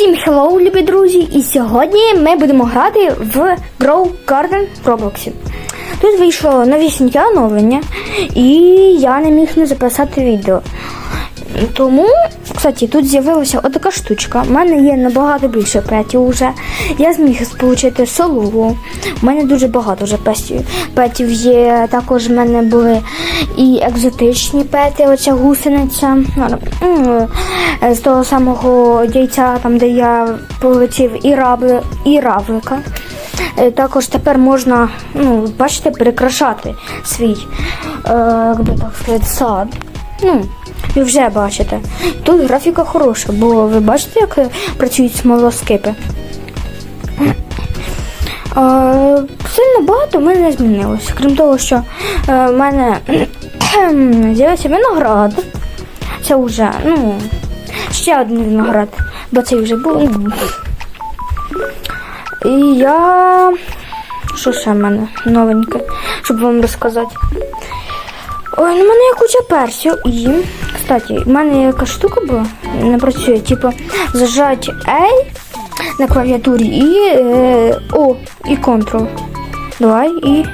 Всім хеллоу, любі друзі! І сьогодні ми будемо грати в Grow Garden в Roblox. Тут вийшло новісіньке оновлення, і я не міг не записати відео. Тому, кстати, тут з'явилася отака штучка. У мене є набагато більше петів вже. Я зміг отримати солову. У мене дуже багато вже петів. Петів є. Також в мене були і екзотичні пети, оця гусениця. З того самого яйця, там, де я полетів, і, рабли, і равлика. Е, Також тепер можна, ну, бачите, прикрашати свій, е, як так сказати, сад. Ну, ви вже бачите. Тут графіка хороша, бо ви бачите, як е, працюють смолоскипи. Сильно багато в мене не змінилося. Крім того, що е, в мене з'явився виноград. Це вже, ну, ще один виноград, бо цей вже був. І я. Що ще в мене новеньке, щоб вам розказати. Ой, ну в мене є куча персів і. Кстати, в мене яка штука була, не працює, типу, зажать A на клавіатурі і е, О, і Ctrl. Давай і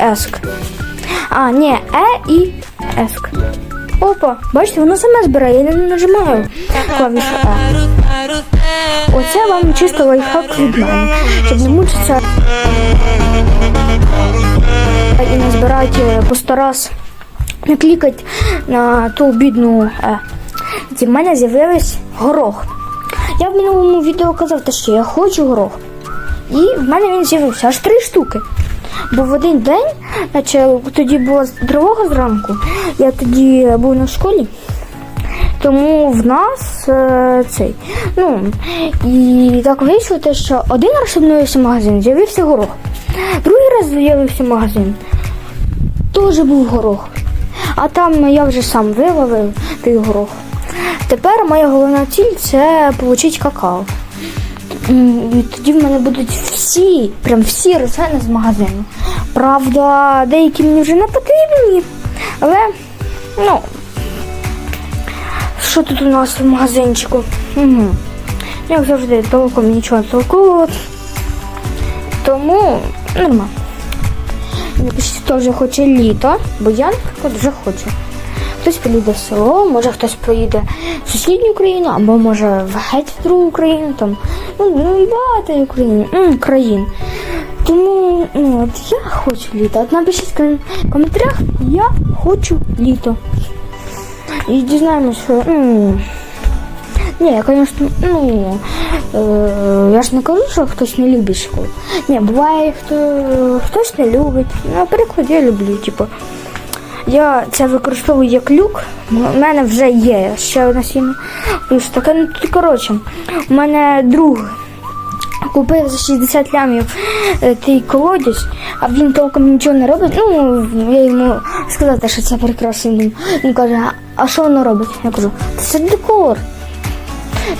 ESC. А, ні, E і ESC. Опа, бачите, воно саме збирає, я не нажимаю клавішу E. Оце вам чисто лайфхак від мене, щоб не мучитися і не збирати по сто раз, не клікати на ту бідну е. І в мене з'явився горох. Я в минулому відео казав, що я хочу горох. І в мене він з'явився аж три штуки. Бо в один день, наче тоді була тривога зранку, я тоді був на школі. Тому в нас е, цей. Ну, і так вийшло те, що один раз обновився магазин, з'явився горох. Другий раз з'явився магазин, теж був горох. А там я вже сам виловив той горох. Тепер моя головна ціль це отримати какао. І тоді в мене будуть всі, прям всі рослини з магазину. Правда, деякі мені вже не потрібні, але ну, що тут у нас в магазинчику? Угу. Як завжди, толком нічого толкового. Тому нормально. Хто вже хоче літо, бо я, наприклад, вже хочу. Хтось поїде в село, може хтось поїде в сусідню країну, або може в геть в другу країну, там, ну, ну багато Україн, м, країн. Тому ну, от я хочу літо. От напишіть в коментарях, я хочу літо. І дізнаємося, що. Ні, звісно, ну, е, я ж не кажу, що хтось не любить школу. Ні, буває, хто, хтось не любить. Наприклад, я люблю, типу. Я це використовую як люк. У мене вже є ще одна сім'я. Плюс таке, ну тут, коротше, у мене друг купив за 60 лямів той колодязь, а він толком нічого не робить. Ну, я йому сказав, що це прекрасний дім. Він каже, а що воно робить? Я кажу, це декор.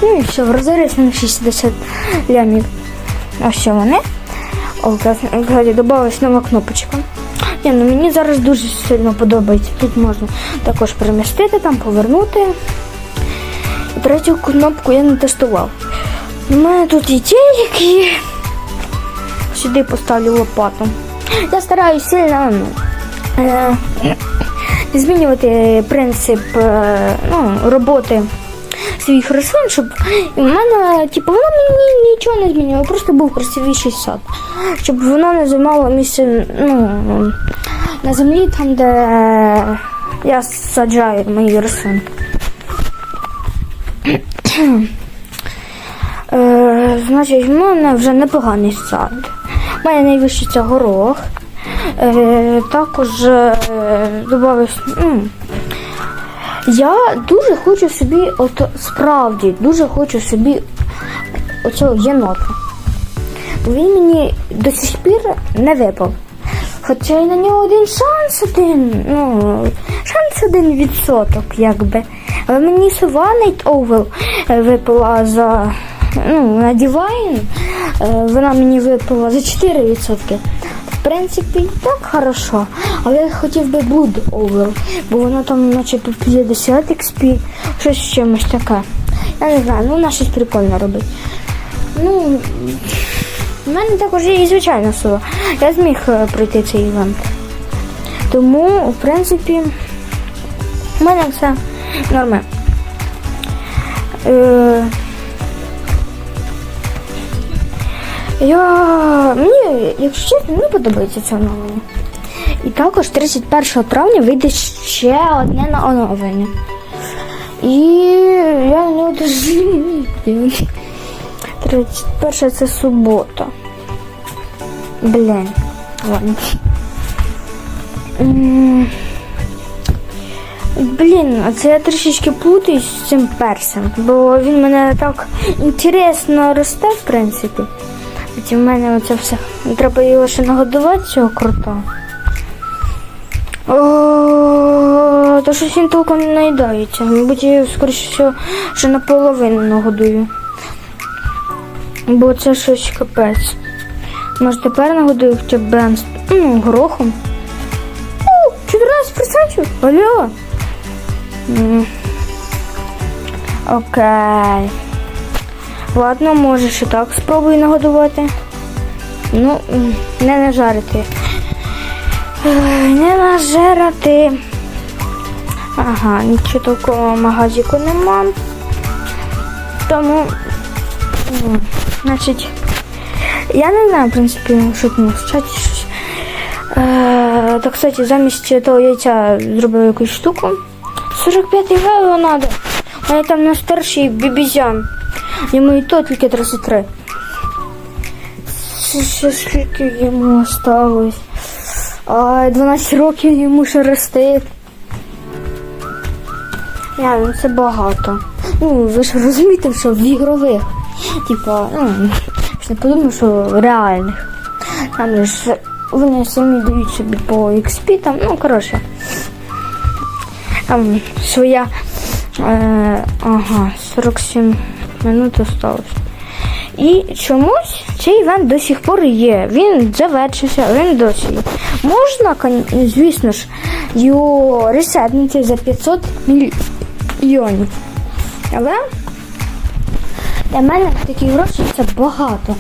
Ну і все, розорився на 60 лямів. Ось вони. О, кстати, додалась нова кнопочка. Ні, ну мені зараз дуже сильно подобається. Тут можна також перемістити, там повернути. І третю кнопку я не тестував. У мене тут і телеки. Сюди поставлю лопату. Я стараюсь сильно ну, е, змінювати принцип е, ну, роботи своїх рослин, щоб в мене, типу, воно мені нічого не змінювало, просто був красивіший сад. Щоб воно не займало місце ну, на землі, там, де я саджаю мої рослини. Е, значить, в мене вже непоганий сад. У найвищий це горох. Е, також е, додався. Я дуже хочу собі, от справді, дуже хочу собі оцього єнота. Він мені до сих пір не випав. Хоча й на нього один шанс один, ну, шанс один відсоток, якби. Але мені сова Night Owl е, випала за ну, на Divine, е, вона мені випала за 4%. В принципі, так хорошо. Але я хотів би Blood Owl, бо воно там наче по 50 XP, щось з чимось таке. Я не знаю, ну вона щось прикольне робить. Ну, в мене також є і звичайне село. Я зміг е, пройти цей івент. Тому, в принципі, в мене все нормально. Е, я, мені, якщо чесно, мені подобається це оновлення. І також 31 травня вийде ще одне на оновлення. І я на нього дуже 31 це субота. Блін. Ладно. Блін, а це я трішечки плутаюсь з цим персом, бо він мене так інтересно росте, в принципі. Потім в мене оце все. Треба його ще нагодувати цього крутого. О, то щось він толком не наїдається. Мабуть, я скоріше всього, ще наполовину нагодую. Бо це щось капець. Може тепер нагодую хоча б бенз, ну, горохом. О, 14%? Алло. Окей. Ладно, можеш і так спробуй нагодувати. Ну, не нажарити. Не нажерати. Ага, нічого такого магазику нема. Тому, значить, я не знаю, в принципі, що чаті щось. Е, та, кстати, замість того яйця зробив якусь штуку. 45 гео надо. У мене там на старший бібізян. Йому і то тільки 33. Це ще скільки йому осталось. А 12 років йому ще рости. Реально, це багато. Ну, ви ж розумієте, що в ігрових. Типа, ну, не подумав, що реальних. Там ж вони самі дають собі по XP, там, ну, коротше. Там своя. Е, ага, 47 минут осталось. І чомусь цей івент до сих пор є. Він завершився, він досі є. Можна, звісно ж, його ресетнути за 500 мільйонів. Але для мене такі гроші це багато.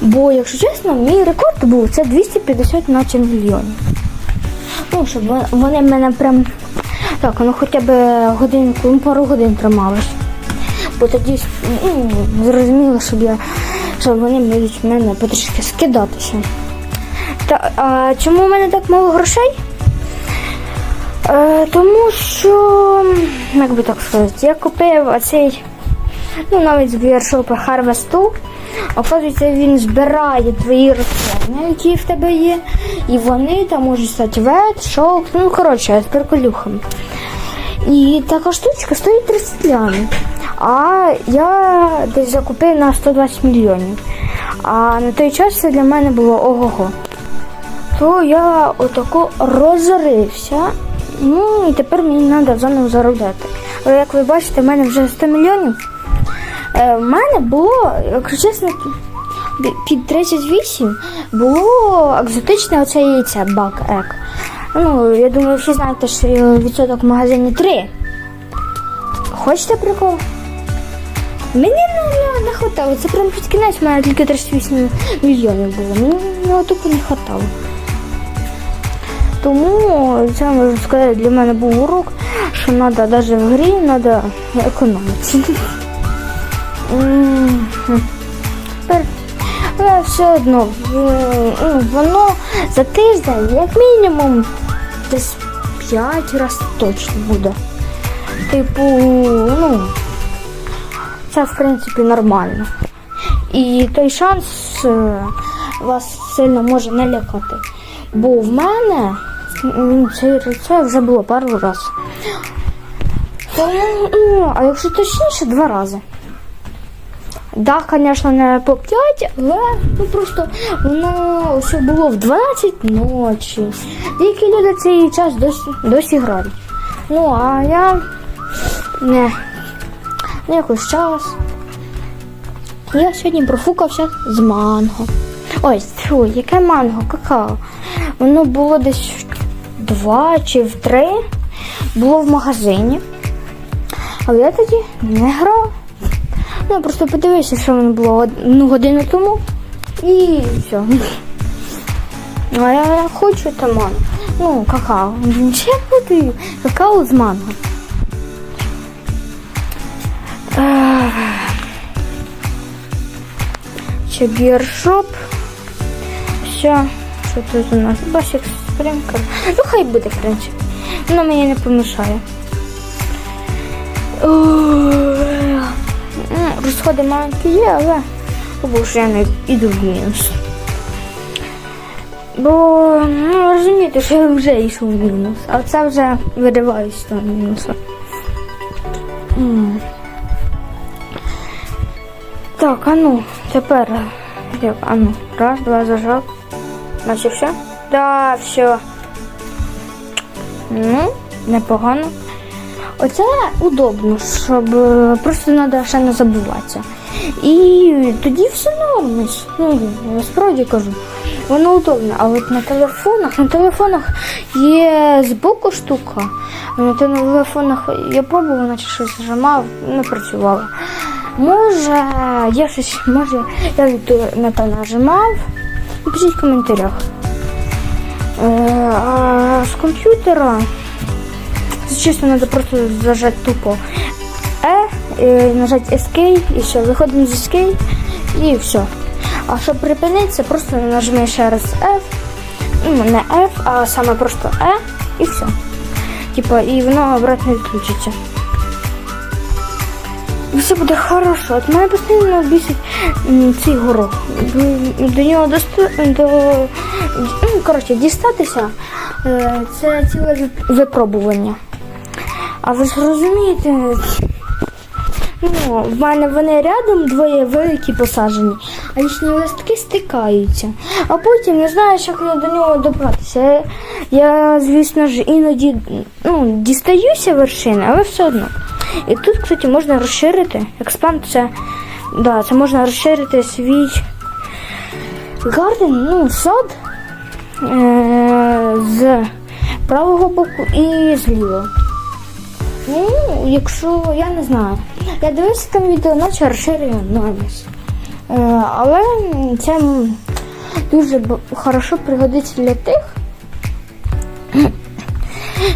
Бо, якщо чесно, мій рекорд був це 250 наче мільйонів. Ну, щоб вони мене прям так, ну хоча б годинку, ну, пару годин трималось. Бо ну, зрозуміло, щоб я щоб вони будуть в мене потрішки скидатися. Та, а чому в мене так мало грошей? Е, тому що, як би так сказати, я купив оцей, ну навіть з віршопи Harvest. Оказується, він збирає твої рослини, які в тебе є, і вони там можуть стати вет, шовк, ну коротше, з приколюхами. І така штучка стоїть 30 лямів. А я десь закупив на 120 мільйонів. А на той час це для мене було ого-го. То я отако розорився. Ну і тепер мені треба заново заробляти. Але як ви бачите, в мене вже 100 мільйонів. Е, в мене було, якщо чесно, під 38 було екзотичне оце яйце бак ек. Ну, я думаю, всі знаєте, що відсоток в магазині 3. Хочете прикол? Мені не, не, хватало. Це прям під кінець в мене тільки 38 мільйонів було. Мені ну, тупо не хватало. Тому це можна сказати для мене був урок, що треба навіть в грі треба економити. Тепер, все одно ну, воно за тиждень, як мінімум, десь 5 разів точно буде. Типу, ну, це в принципі нормально. І той шанс е, вас сильно може не лякати. Бо в мене це, вже було пару разів. Ну, а якщо точніше, два рази. Да, звісно, не по 5, але ну, просто воно все було в 12 ночі. Деякі люди цей час досі, досі грають. Ну, а я не, не якийсь час. Я сьогодні профукався з манго. Ой, фу, яке манго, какао. Воно було десь в два чи в три. Було в магазині. Але я тоді не грав. Ну, просто подивися, що воно було одну годину тому. І все. А я хочу таман. Ну, какао. Ще буду какао з манго. Ще біршоп. Все. Що тут у нас? Басик спринкер. Ну, хай буде, в принципі. Воно мені не помішає. Розходи маленькі є, але ж я не іду в мінус. Бо ну, розумієте, що я вже йшов в мінус, а це вже вириваюсь з того мінусу. Так, а ну, тепер. Як, а ну, раз, два, зажав. Наче все? Да, все. Ну, непогано. Оце удобно, щоб е, просто треба ще не забуватися. І тоді все норм. Ну, насправді кажу. Воно удобно. А от на телефонах, на телефонах є збоку штука, а на телефонах я пробувала, наче щось зажимав, не працювало. Може, я щось, може, я на то нажимав. Напишіть в коментарях. Е, а з комп'ютера чесно, треба просто зажати тупо E, нажати Escape і все, виходимо з Escape і все. А щоб припинитися, просто нажми ще раз F, ну не F, а саме просто E і все. Типа, і воно обратно відключиться. Все буде хорошо. От мене постійно бісить цей горох. До, до нього досту, до, ну, коротше, дістатися е, це ціле випробування. А ви ж розумієте, ну, в мене вони рядом двоє великі посаджені, а їхні листки стикаються. А потім не знаєш, як до нього добратися. Я, звісно ж, іноді ну, дістаюся вершини, але все одно. І тут, кстати, можна розширити. Експанд це, да, це можна розширити свій гарден, ну, сад е- з правого боку і з лівого. Ну, якщо я не знаю. Я дивився там відео, наче розширює норміс. Е, але це дуже хорошо пригодиться для тих,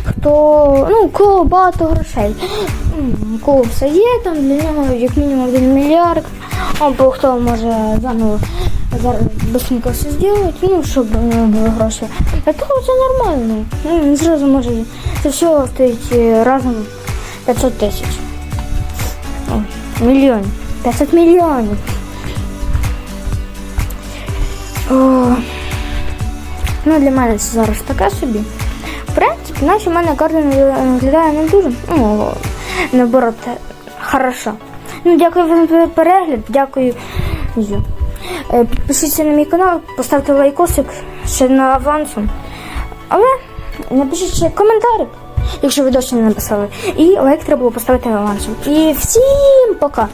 хто, ну, кого багато грошей. Кого все є, там для нього як мінімум один мільярд, або хто може заново зараз быстренько все зробити, ну, щоб у нього були гроші. Для того це нормально. Ну, зразу може це все стоїть е, разом 500 тисяч. Ой, мільйонів. 500 мільйонів. О, ну, для мене це зараз таке собі. Наче в мене карта виглядає не дуже. Ну, наоборот, хорошо. Ну, дякую вам за перегляд, дякую. Е, Підпишіться на мій канал, поставте лайкосик ще на авансу. Але напишіть ще коментарик, якщо ви досі не написали. І лайк треба було поставити авансом. І всім пока!